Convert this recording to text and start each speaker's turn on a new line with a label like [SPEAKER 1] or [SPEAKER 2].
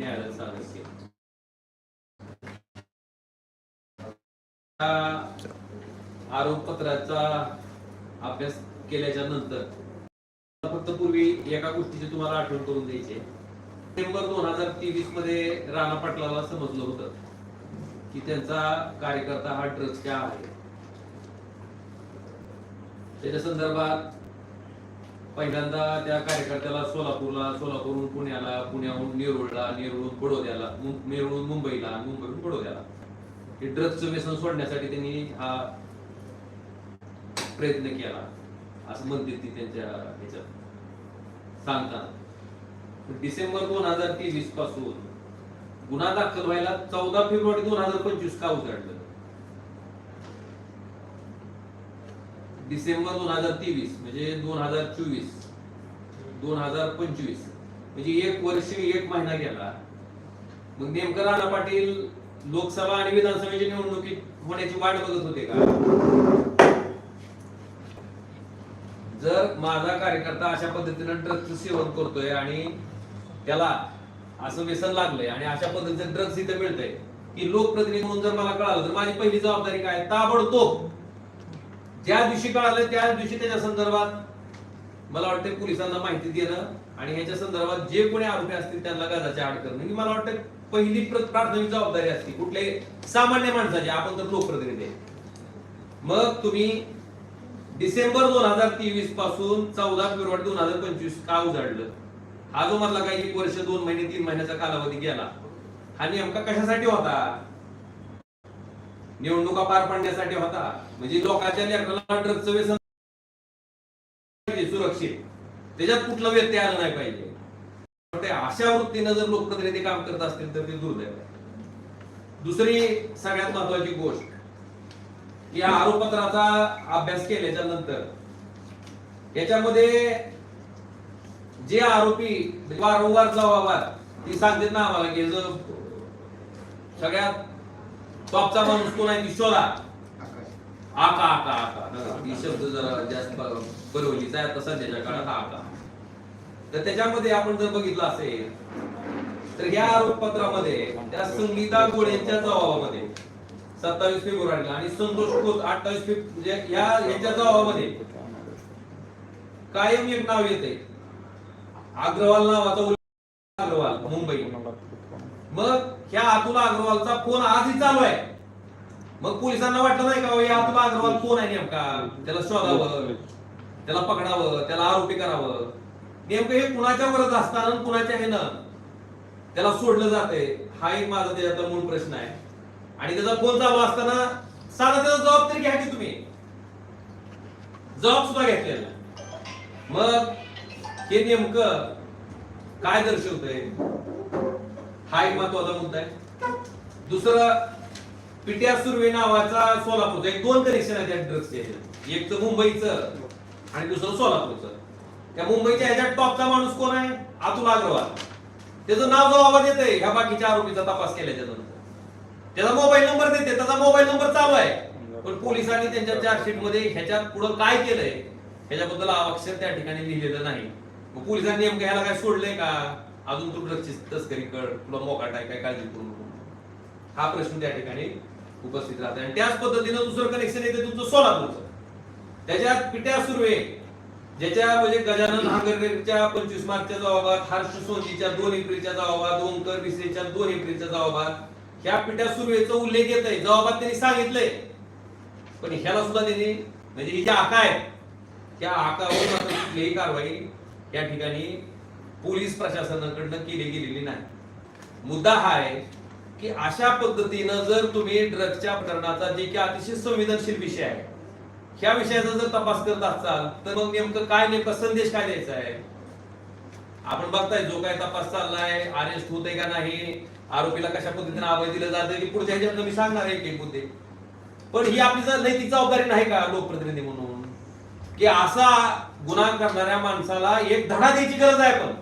[SPEAKER 1] न्यायालयात सादर केलं. आरोपपत्राचा अभ्यास केल्याच्यानंतर फक्त पूर्वी एका गोष्टीची तुम्हाला आठवण करून द्यायची सप्टेंबर दोन हजार तेवीसमध्ये राणा पाटलाला समजलं होतं की त्यांचा कार्यकर्ता हा ड्रग्सच्या आहे. त्याच्या संदर्भात पहिल्यांदा त्या कार्यकर्त्याला सोलापूरला सोलापूरहून पुण्याला पुण्याहून नेरुळला नेरुळहून बडोद्याला मु- नेरुळहून मुंबईला मुंबईहून बडोद्याला हे ड्रग्जचं व्यसन सोडण्यासाठी त्यांनी हा प्रयत्न केला असं म्हणते ती त्यांच्या ह्याच्यात सांगताना. डिसेंबर दोन हजार तेवीसपासून गुन्हा दाखल व्हायला चौदा फेब्रुवारी दोन हजार पंचवीस का उजाडलं? डिसेंबर दोन हजार तेवीस म्हणजे दोन हजार चोवीस दोन हजार पंचवीस. म्हणजे एक वर्ष एक महिना गेला. मग नेमकं राणा पाटील लोकसभा आणि विधानसभेच्या निवडणुकीत होण्याची वाट बघत होते का? जर माझा कार्यकर्ता अशा पद्धतीनं ड्रग्जचं सेवन करतोय आणि त्याला असं व्यसन लागलंय आणि अशा पद्धतीचं ड्रग्ज इथं मिळतंय की लोकप्रतिनिधी म्हणून जर मला कळालं तर माझी पहिली जबाबदारी काय? ताबडतोब ज्या दिवशी कळालं त्या दिवशी त्याच्या संदर्भात मला वाटतं पोलिसांना माहिती देणं आणि ह्याच्या संदर्भात जे कोणी आरोपी असतील त्यांना गजाच्या आड करणं. ही मला वाटतं पहिली प्राथमिक जबाबदारी असते कुठल्याही सामान्य माणसाची आपण तर लोकप्रतिनिधी आहे. मग तुम्ही डिसेंबर दोन हजार तेवीसपासून चौदा फेब्रुवारी दोन हजार पंचवीस का उजाडलं? हा जो मधला काही एक वर्ष दोन महिने तीन महिन्याचा कालावधी गेला हा नेमका कशासाठी होता? निवडणुका पार पाडण्यासाठी होता. म्हणजे लोकांच्या लेकराला ड्रग्जचं व्यसन सुरक्षित. त्याच्यात कुठला व्यत्यय आला नाही पाहिजे. पण ते अशा वृत्तीनं जर लोकप्रतिनिधी काम करत असतील तर ते दुर्दैव आहे. दुसरी सगळ्यात महत्वाची गोष्ट या आरोपपत्राचा अभ्यास केल्याच्यानंतर याच्यामध्ये जे आरोपी वारंवार जबाबात ती सांगतात ना आम्हाला की सगळ्यात टॉपचा माणूस कोण आहे? शोधा आका आका आका ही शब्द जरा जास्त बरोबरीचा आहे आता सध्याच्या काळात आका तर त्याच्यामध्ये आपण जर बघितलं असेल तर ह्या आरोपपत्रामध्ये त्या संगीता गोळेंच्या जबाबामध्ये सत्तावीस फेब्रुवारीला आणि संतोष खोत अठ्ठावीस फेब्रुवारी म्हणजे ह्या यांच्या जबाबामध्ये कायम एक नाव येते अग्रवाल नावाचा उल्लेख अग्रवाल मुंबई मग ह्या अतुल अग्रवालचा फोन आजही चालू आहे. मग पोलिसांना वाटलं नाही का हे अतुल अग्रवाल कोण आहे नेमका? त्याला शोधावं त्याला पकडावं त्याला आरोपी करावं. नेमकं हे कुणाच्या वरच असताना कुणाच्या हे त्याला सोडलं जाते हा एक माझा त्याच्यातला मूळ प्रश्न आहे. आणि त्याचा फोन चालू असताना साधा त्याचा जबाब तरी घ्या की तुम्ही. जबाब सुद्धा घेतलेला मग हे नेमकं काय दर्शवतंय? हा एक महत्त्वाचा मुद्दा आहे. दुसरं पिट्या सुर्वे नावाचा सोलापूरचा एक दोन कनेक्शन आहे त्या ड्रग्सचे एक तर मुंबईचं आणि दुसरं सोलापूरचं. त्या मुंबईच्या ह्याच्यात टॉपचा माणूस कोण आहे? अतुल अग्रवाल. त्याचं नाव जबाबात येतंय ह्या बाकीच्या आरोपीचा तपास केल्याच्यानंतर. त्याचा मोबाईल नंबर देते त्याचा मोबाईल नंबर चालू आहे. पण पोलिसांनी त्यांच्या चार्जशीटमध्ये ह्याच्यात पुढे काय केलंय ह्याच्याबद्दल अक्षर त्या ठिकाणी लिहिलेलं नाही. मग पोलिसांनी नेमकं ह्याला काय सोडलंय का? अजून तू ड्रग्सची तस्करी कर तुला मोकाट आहे काय काळजी करू नको. हा प्रश्न त्या ठिकाणी उपस्थित राहतो आणि त्याच पद्धतीनं दुसरं कनेक्शन येते तुमचं सोलापूरचं. त्याच्यात पिट्या सुर्वे ज्याच्या म्हणजे गजानन हांगरकरच्या पंचवीस मार्चच्या जबाबात हर्ष सोनीच्या दोन एप्रिलच्या जबाबात ओंकर विसेच्या दोन एप्रिलच्या जबाबात ह्या पिट्या सुर्वेचा उल्लेख येत आहे. जबाबात त्यांनी सांगितलंय. पण ह्याला सुद्धा त्यांनी म्हणजे ही ज्या आका आहे. त्या आकावर कुठलीही कारवाई या ठिकाणी पोलीस प्रशासनाकडनं केली गेलेली नाही. मुद्दा हा आहे की अशा पद्धतीनं जर तुम्ही ड्रग्सच्या प्रकरणाचा जे की अतिशय संवेदनशील विषय आहे ह्या विषयाचा जर तपास करत असाल तर मग नेमकं काय नेमका संदेश काय द्यायचा आहे? आपण बघताय जो काय तपास चाललाय अरेस्ट होते का नाही आरोपीला कशा पद्धतीने अभय दिलं जातं की पुढच्या ह्याच्यात मी सांगणार आहे एक एक मुद्दे. पण ही आपली जर नैतिक जबाबदारी नाही का लोकप्रतिनिधी म्हणून? की असा गुन्हा करणाऱ्या माणसाला एक धडा द्यायची गरज आहे पण.